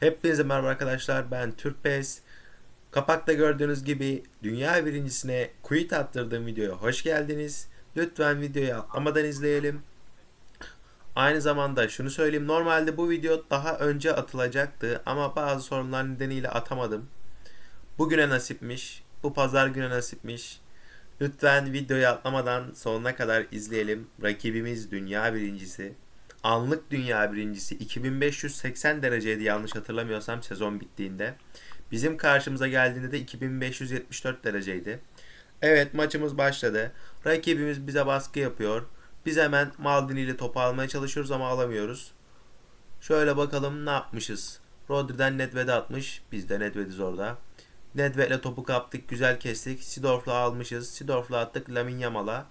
Hepinize merhaba arkadaşlar. Ben Türkpes. Kapakta gördüğünüz gibi dünya birincisine quit attırdığım videoya hoş geldiniz. Lütfen videoyu atlamadan izleyelim. Aynı zamanda şunu söyleyeyim. Normalde bu video daha önce atılacaktı ama bazı sorunlar nedeniyle atamadım. Bugüne nasipmiş. Bu pazar güne nasipmiş. Lütfen videoyu atlamadan sonuna kadar izleyelim. Rakibimiz dünya birincisi. Anlık dünya birincisi 2580 dereceydi yanlış hatırlamıyorsam sezon bittiğinde. Bizim karşımıza geldiğinde de 2574 dereceydi. Evet maçımız başladı. Rakibimiz bize baskı yapıyor. Biz hemen Maldini ile topu almaya çalışıyoruz ama alamıyoruz. Şöyle bakalım ne yapmışız. Rodri'den Nedved'e atmış. Biz de Nedved'iz orada. Nedved'le topu kaptık. Güzel kestik. Sidorf'la almışız. Sidorf'la attık Lamin Yamal'a.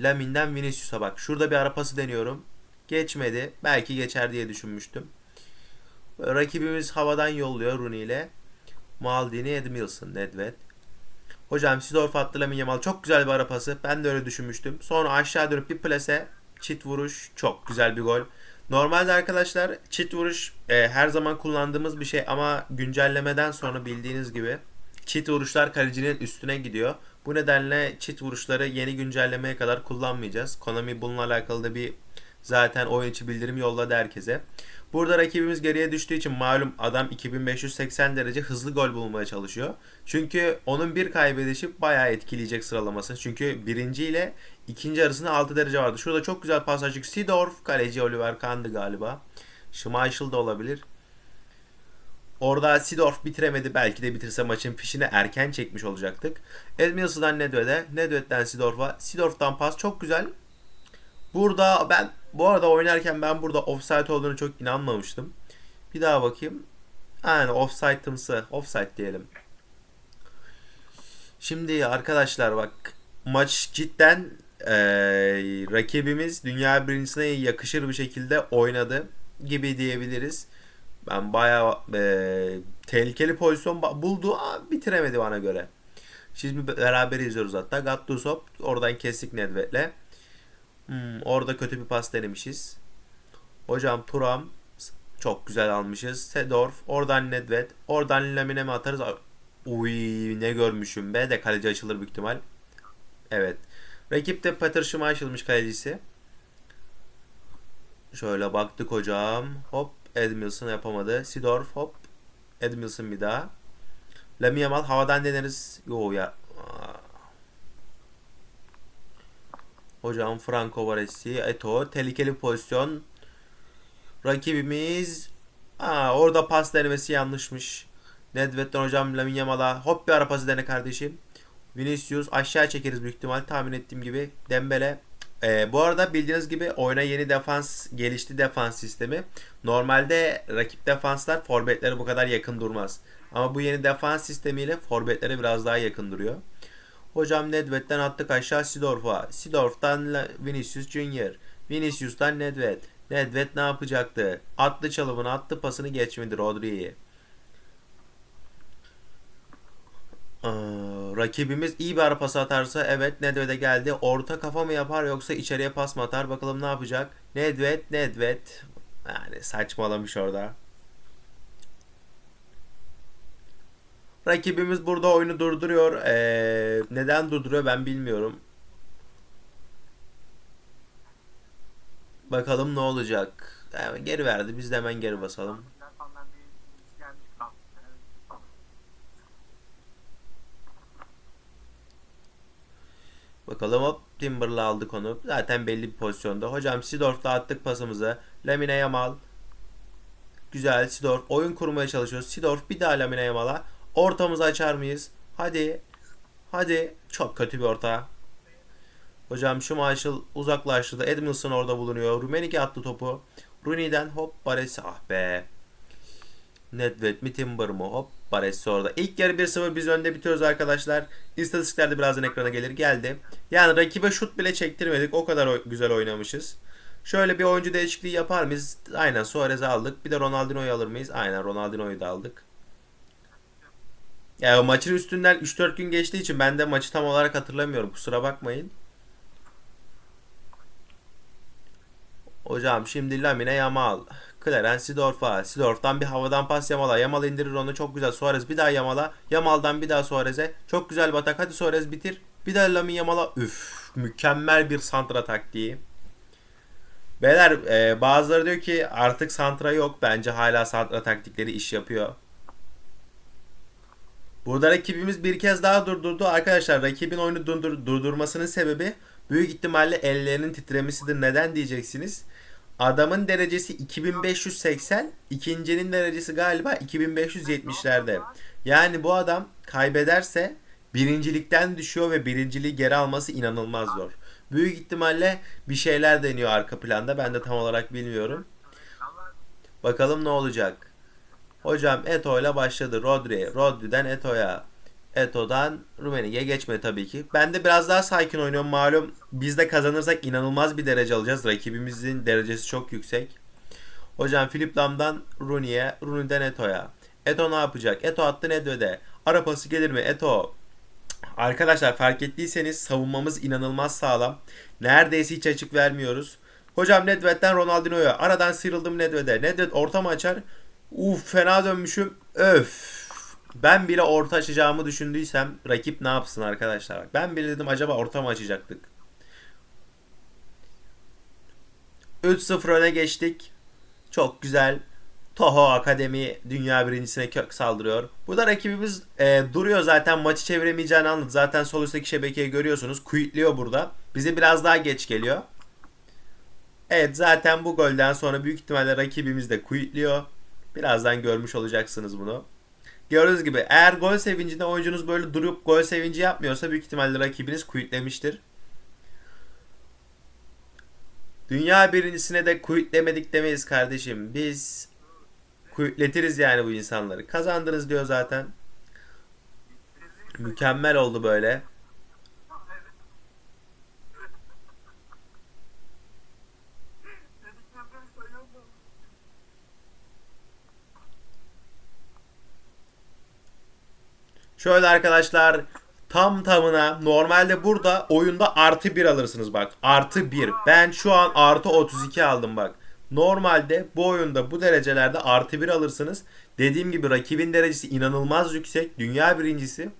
Lamin'den Vinicius'a bak. Şurada bir ara pası deniyorum. Geçmedi. Belki geçer diye düşünmüştüm. Rakibimiz havadan yolluyor Rooney ile. Maldini, Edmilson, Nedved. Hocam Sidorf attı Lamine Yamal. Çok güzel bir ara pası. Ben de öyle düşünmüştüm. Sonra aşağı dönüp bir plase. Çit vuruş. Çok güzel bir gol. Normalde arkadaşlar çit vuruş e, her zaman kullandığımız bir şey ama güncellemeden sonra bildiğiniz gibi çit vuruşlar kalecinin üstüne gidiyor. Bu nedenle çit vuruşları yeni güncellemeye kadar kullanmayacağız. Konami bununla alakalı da bir zaten oyun içi bildirim yolladı herkese. Burada rakibimiz geriye düştüğü için malum adam 2580 derece hızlı gol bulmaya çalışıyor. Çünkü onun bir kaybedişi bayağı etkileyecek sıralamasını. Çünkü birinci ile ikinci arasında 6 derece vardı. Şurada çok güzel pasajcık Sidorf, kaleci Oliver Kahn'dı galiba. Schmeichel da olabilir. Orada Sidorf bitiremedi. Belki de bitirse maçın fişini erken çekmiş olacaktık. Edmilson'dan Nedved'e, Nedved'den Sidorf'a. Sidorf'tan pas çok güzel. Burada ben bu arada oynarken ben burada offside olduğunu çok inanmamıştım. Bir daha bakayım. Yani offside'ımsı. Offside diyelim. Şimdi arkadaşlar bak maç cidden eee, rakibimiz dünya birincisine yakışır bir şekilde oynadı gibi diyebiliriz. Ben bayağı eee, tehlikeli pozisyon buldu ama bitiremedi bana göre. Şimdi beraber izliyoruz hatta. Gattuso oradan kestik Nedved'le. Hmm, orada kötü bir pas denemişiz. Hocam Turam çok güzel almışız. Sedorf, oradan Nedved, oradan Lamine mi atarız? Uy ne görmüşüm be de kaleci açılır büyük ihtimal. Evet. Rakip de Peter Schmeichel'miş kalecisi. Şöyle baktık hocam. Hop Edmilson yapamadı. Sidorf hop. Edmilson bir daha. Lamine Yamal havadan deneriz. Yo ya. Hocam Franco Baresi, Eto, tehlikeli pozisyon. Rakibimiz Aa, orada pas denemesi yanlışmış. Nedved'den hocam Lamine Yamal'a hop bir ara pası dene kardeşim. Vinicius aşağı çekeriz büyük ihtimal tahmin ettiğim gibi. Dembele. Ee, bu arada bildiğiniz gibi oyuna yeni defans gelişti defans sistemi. Normalde rakip defanslar forvetlere bu kadar yakın durmaz. Ama bu yeni defans sistemiyle forvetlere biraz daha yakın duruyor. Hocam Nedved'den attık aşağı Sidorf'a. Sidorf'tan Vinicius Junior. Vinicius'tan Nedved. Nedved ne yapacaktı? Attı çalımını, attı pasını geçmedi Rodri'yi. Ee, rakibimiz iyi bir ara pas atarsa evet Nedved'e geldi. Orta kafa mı yapar yoksa içeriye pas mı atar? Bakalım ne yapacak? Nedved, Nedved. Yani saçmalamış orada. Rakibimiz burada oyunu durduruyor. Ee, neden durduruyor ben bilmiyorum. Bakalım ne olacak. Yani geri verdi. Biz de hemen geri basalım. Bakalım hop Timber'la aldık onu. Zaten belli bir pozisyonda. Hocam Sidorf'la attık pasımızı. Lamine Yamal. Güzel Sidorf. Oyun kurmaya çalışıyoruz. Sidorf bir daha Lamine Yamal'a. Ortamızı açar mıyız? Hadi. Hadi. Çok kötü bir orta. Hocam şu Marshall uzaklaştırdı. Edmilson orada bulunuyor. Rumenige attı topu. Rooney'den hop Baresi. Ah be. Nedved mi Timber mı? Hop Baresi orada. İlk yarı 1-0 biz önde bitiyoruz arkadaşlar. İstatistiklerde birazdan ekrana gelir. Geldi. Yani rakibe şut bile çektirmedik. O kadar güzel oynamışız. Şöyle bir oyuncu değişikliği yapar mıyız? Aynen Suarez'i aldık. Bir de Ronaldinho'yu alır mıyız? Aynen Ronaldinho'yu da aldık. Ya maçın üstünden 3-4 gün geçtiği için ben de maçı tam olarak hatırlamıyorum. Kusura bakmayın. Hocam şimdi Lamine Yamal. Clarence Sidorf'a. Sidorf'tan bir havadan pas Yamal'a. Yamal indirir onu çok güzel. Suarez bir daha Yamal'a. Yamal'dan bir daha Suarez'e. Çok güzel bir atak. Hadi Suarez bitir. Bir daha Lamine Yamal'a. Üf. Mükemmel bir santra taktiği. Beyler e, bazıları diyor ki artık santra yok. Bence hala santra taktikleri iş yapıyor. Burada rakibimiz bir kez daha durdurdu. Arkadaşlar rakibin oyunu durdur- durdurmasının sebebi büyük ihtimalle ellerinin titremesidir. Neden diyeceksiniz? Adamın derecesi 2580, ikincinin derecesi galiba 2570'lerde. Yani bu adam kaybederse birincilikten düşüyor ve birinciliği geri alması inanılmaz zor. Büyük ihtimalle bir şeyler deniyor arka planda. Ben de tam olarak bilmiyorum. Bakalım ne olacak. Hocam Eto ile başladı. Rodri. Rodri'den Eto'ya. Eto'dan Rummenigge geçmedi tabii ki. Ben de biraz daha sakin oynuyorum. Malum biz de kazanırsak inanılmaz bir derece alacağız. Rakibimizin derecesi çok yüksek. Hocam Philip Lam'dan Rooney'e, Rooney'den Eto'ya. Eto ne yapacak? Eto attı Nedved'e. Ara pası gelir mi? Eto. Arkadaşlar fark ettiyseniz savunmamız inanılmaz sağlam. Neredeyse hiç açık vermiyoruz. Hocam Nedved'den Ronaldinho'ya. Aradan sıyrıldım Nedved'e. Nedved orta mı açar? Uf fena dönmüşüm. Öf. Ben bile orta açacağımı düşündüysem rakip ne yapsın arkadaşlar? Ben bile dedim acaba orta mı açacaktık? 3-0 öne geçtik. Çok güzel. Toho Akademi dünya birincisine kök saldırıyor. Burada rakibimiz e, duruyor zaten maçı çeviremeyeceğini anladı. Zaten sol üstteki şebekeyi görüyorsunuz. Quitliyor burada. Bize biraz daha geç geliyor. Evet zaten bu golden sonra büyük ihtimalle rakibimiz de quitliyor. Birazdan görmüş olacaksınız bunu. Gördüğünüz gibi eğer gol sevincinde oyuncunuz böyle durup gol sevinci yapmıyorsa büyük ihtimalle rakibiniz quitlemiştir. Dünya birincisine de quitlemedik demeyiz kardeşim. Biz quitletiriz yani bu insanları. Kazandınız diyor zaten. Mükemmel oldu böyle. Şöyle arkadaşlar tam tamına normalde burada oyunda artı 1 alırsınız bak. Artı 1. Ben şu an artı 32 aldım bak. Normalde bu oyunda bu derecelerde artı 1 alırsınız. Dediğim gibi rakibin derecesi inanılmaz yüksek. Dünya birincisi.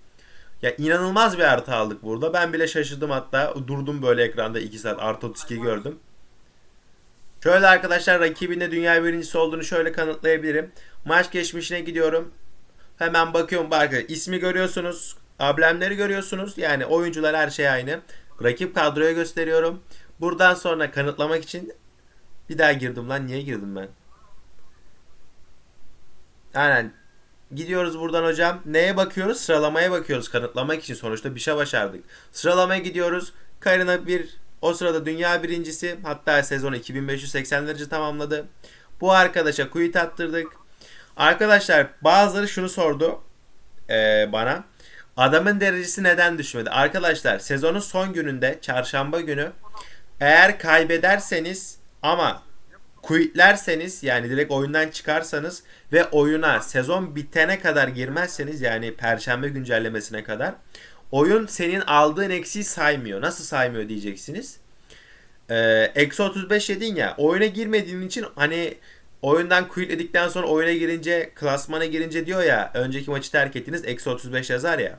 Ya inanılmaz bir artı aldık burada. Ben bile şaşırdım hatta. Durdum böyle ekranda 2 saat artı 32 gördüm. Şöyle arkadaşlar rakibin de dünya birincisi olduğunu şöyle kanıtlayabilirim. Maç geçmişine gidiyorum. Hemen bakıyorum bak ismi görüyorsunuz. Ablemleri görüyorsunuz. Yani oyuncular her şey aynı. Rakip kadroya gösteriyorum. Buradan sonra kanıtlamak için bir daha girdim lan. Niye girdim ben? Aynen. Gidiyoruz buradan hocam. Neye bakıyoruz? Sıralamaya bakıyoruz kanıtlamak için. Sonuçta bir şey başardık. Sıralamaya gidiyoruz. Karina bir o sırada dünya birincisi. Hatta sezonu 2580 derece tamamladı. Bu arkadaşa quit attırdık. Arkadaşlar bazıları şunu sordu eee, bana. Adamın derecesi neden düşmedi? Arkadaşlar sezonun son gününde çarşamba günü eğer kaybederseniz ama quitlerseniz yani direkt oyundan çıkarsanız ve oyuna sezon bitene kadar girmezseniz yani perşembe güncellemesine kadar oyun senin aldığın eksiği saymıyor. Nasıl saymıyor diyeceksiniz. Ee, eksi 35 yedin ya oyuna girmediğin için hani oyundan quitledikten sonra oyuna girince klasmana girince diyor ya önceki maçı terk ettiniz eksi 35 yazar ya.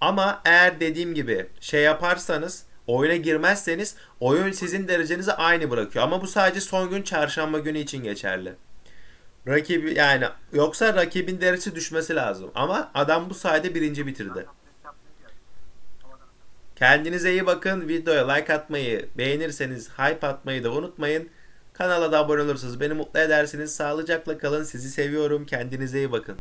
Ama eğer dediğim gibi şey yaparsanız oyuna girmezseniz oyun sizin derecenizi aynı bırakıyor. Ama bu sadece son gün çarşamba günü için geçerli. Rakibi yani yoksa rakibin derecesi düşmesi lazım. Ama adam bu sayede birinci bitirdi. Kendinize iyi bakın. Videoya like atmayı, beğenirseniz hype atmayı da unutmayın. Kanala da abone olursanız beni mutlu edersiniz. Sağlıcakla kalın. Sizi seviyorum. Kendinize iyi bakın.